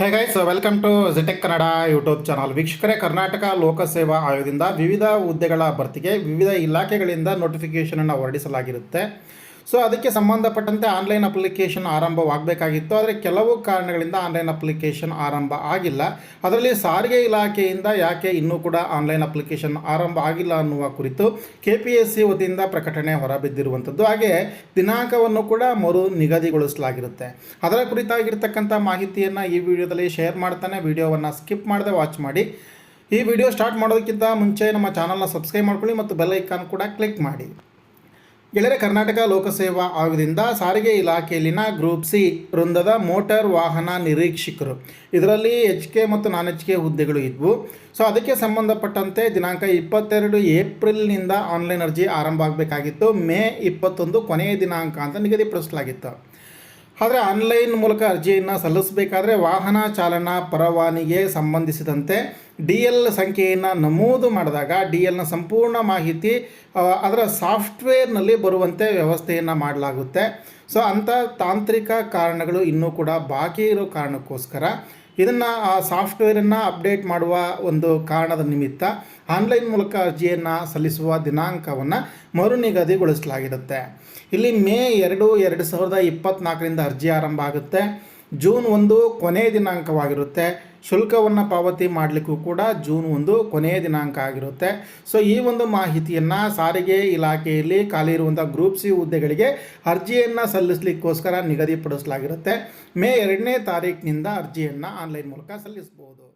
Hey guys welcome to ಜಿಟೆಕ್ Kannada YouTube channel ವೀಕ್ಷಕರೇ, ಕರ್ನಾಟಕ ಲೋಕಸೇವಾ ಆಯೋಗದಿಂದ ವಿವಿಧ ಹುದ್ದೆಗಳ ಭರ್ತಿಗೆ ವಿವಿಧ ಇಲಾಖೆಗಳಿಂದ ನೋಟಿಫಿಕೇಷನನ್ನು ಹೊರಡಿಸಲಾಗಿರುತ್ತೆ. ಸೊ ಅದಕ್ಕೆ ಸಂಬಂಧಪಟ್ಟಂತೆ ಆನ್ಲೈನ್ ಅಪ್ಲಿಕೇಶನ್ ಆರಂಭವಾಗಬೇಕಾಗಿತ್ತು. ಆದರೆ ಕೆಲವು ಕಾರಣಗಳಿಂದ ಆನ್ಲೈನ್ ಅಪ್ಲಿಕೇಶನ್ ಆರಂಭ ಆಗಿಲ್ಲ. ಅದರಲ್ಲಿ ಸಾರಿಗೆ ಇಲಾಖೆಯಿಂದ ಯಾಕೆ ಇನ್ನೂ ಕೂಡ ಆನ್ಲೈನ್ ಅಪ್ಲಿಕೇಶನ್ ಆರಂಭ ಆಗಿಲ್ಲ ಅನ್ನುವ ಕುರಿತು ಕೆ ಪಿ ಎಸ್ ಸಿ ವತಿಯಿಂದ ಪ್ರಕಟಣೆ ಹೊರಬಿದ್ದಿರುವಂಥದ್ದು. ಹಾಗೆ ದಿನಾಂಕವನ್ನು ಕೂಡ ಮರು ನಿಗದಿಗೊಳಿಸಲಾಗಿರುತ್ತೆ. ಅದರ ಕುರಿತಾಗಿರ್ತಕ್ಕಂಥ ಮಾಹಿತಿಯನ್ನು ಈ ವಿಡಿಯೋದಲ್ಲಿ ಶೇರ್ ಮಾಡ್ತಾನೆ. ವಿಡಿಯೋವನ್ನು ಸ್ಕಿಪ್ ಮಾಡದೆ ವಾಚ್ ಮಾಡಿ. ಈ ವಿಡಿಯೋ ಸ್ಟಾರ್ಟ್ ಮಾಡೋದಕ್ಕಿಂತ ಮುಂಚೆ ನಮ್ಮ ಚಾನಲ್ನ ಸಬ್ಸ್ಕ್ರೈಬ್ ಮಾಡ್ಕೊಳ್ಳಿ ಮತ್ತು ಬೆಲ್ ಐಕಾನ್ ಕೂಡ ಕ್ಲಿಕ್ ಮಾಡಿ. ಗೆಳೆಯರೆ, ಕರ್ನಾಟಕ ಲೋಕಸೇವಾ ಆಯೋಗದಿಂದ ಸಾರಿಗೆ ಇಲಾಖೆಯಲ್ಲಿನ ಗ್ರೂಪ್ ಸಿ ವೃಂದದ ಮೋಟಾರ್ ವಾಹನ ನಿರೀಕ್ಷಕರು. ಇದರಲ್ಲಿ ಎಚ್ ಕೆ ಮತ್ತು ನಾನ್ ಎಚ್ ಕೆ ಹುದ್ದೆಗಳು ಇದ್ವು. ಸೊ, ಅದಕ್ಕೆ ಸಂಬಂಧಪಟ್ಟಂತೆ ದಿನಾಂಕ ಇಪ್ಪತ್ತೆರಡು ಏಪ್ರಿಲ್ನಿಂದ ಆನ್ಲೈನ್ ಅರ್ಜಿ ಆರಂಭ ಆಗಬೇಕಾಗಿತ್ತು. ಮೇ ಇಪ್ಪತ್ತೊಂದು ಕೊನೆಯ ದಿನಾಂಕ ಅಂತ ನಿಗದಿಪಡಿಸಲಾಗಿತ್ತು. ಆದರೆ ಆನ್ಲೈನ್ ಮೂಲಕ ಅರ್ಜಿಯನ್ನು ಸಲ್ಲಿಸಬೇಕಾದ್ರೆ ವಾಹನ ಚಾಲನಾ ಪರವಾನಿಗೆ ಸಂಬಂಧಿಸಿದಂತೆ ಡಿ ಎಲ್ ಸಂಖ್ಯೆಯನ್ನು ನಮೂದು ಮಾಡಿದಾಗ ಡಿ ಎಲ್ನ ಸಂಪೂರ್ಣ ಮಾಹಿತಿ ಅದರ ಸಾಫ್ಟ್ವೇರ್ನಲ್ಲಿ ಬರುವಂತೆ ವ್ಯವಸ್ಥೆಯನ್ನು ಮಾಡಲಾಗುತ್ತೆ. ಸೊ ಅಂಥ ತಾಂತ್ರಿಕ ಕಾರಣಗಳು ಇನ್ನೂ ಕೂಡ ಬಾಕಿ ಇರೋ ಕಾರಣಕ್ಕೋಸ್ಕರ ಇದನ್ನು, ಆ ಸಾಫ್ಟ್ವೇರನ್ನು ಅಪ್ಡೇಟ್ ಮಾಡುವ ಒಂದು ಕಾರಣದ ನಿಮಿತ್ತ ಆನ್ಲೈನ್ ಮೂಲಕ ಅರ್ಜಿಯನ್ನು ಸಲ್ಲಿಸುವ ದಿನಾಂಕವನ್ನು ಮರು ನಿಗದಿಗೊಳಿಸಲಾಗಿರುತ್ತೆ. ಇಲ್ಲಿ ಮೇ ಎರಡು ಎರಡು ಸಾವಿರದ ಇಪ್ಪತ್ತ್ನಾಲ್ಕರಿಂದ ಅರ್ಜಿ ಆರಂಭ ಆಗುತ್ತೆ. ಜೂನ್ ಒಂದು ಕೊನೆಯ ದಿನಾಂಕವಾಗಿರುತ್ತೆ. ಶುಲ್ಕವನ್ನು ಪಾವತಿ ಮಾಡಲಿಕ್ಕೂ ಕೂಡ ಜೂನ್ ಒಂದು ಕೊನೆಯ ದಿನಾಂಕ ಆಗಿರುತ್ತೆ. ಸೊ ಈ ಒಂದು ಮಾಹಿತಿಯನ್ನು ಸಾರಿಗೆ ಇಲಾಖೆಯಲ್ಲಿ ಖಾಲಿ ಇರುವಂಥ ಗ್ರೂಪ್ ಸಿ ಹುದ್ದೆಗಳಿಗೆ ಅರ್ಜಿಯನ್ನು ಸಲ್ಲಿಸಲಿಕ್ಕೋಸ್ಕರ ನಿಗದಿಪಡಿಸಲಾಗಿರುತ್ತೆ. ಮೇ ಎರಡನೇ ತಾರೀಕಿನಿಂದ ಅರ್ಜಿಯನ್ನು ಆನ್ಲೈನ್ ಮೂಲಕ ಸಲ್ಲಿಸ್ಬೋದು.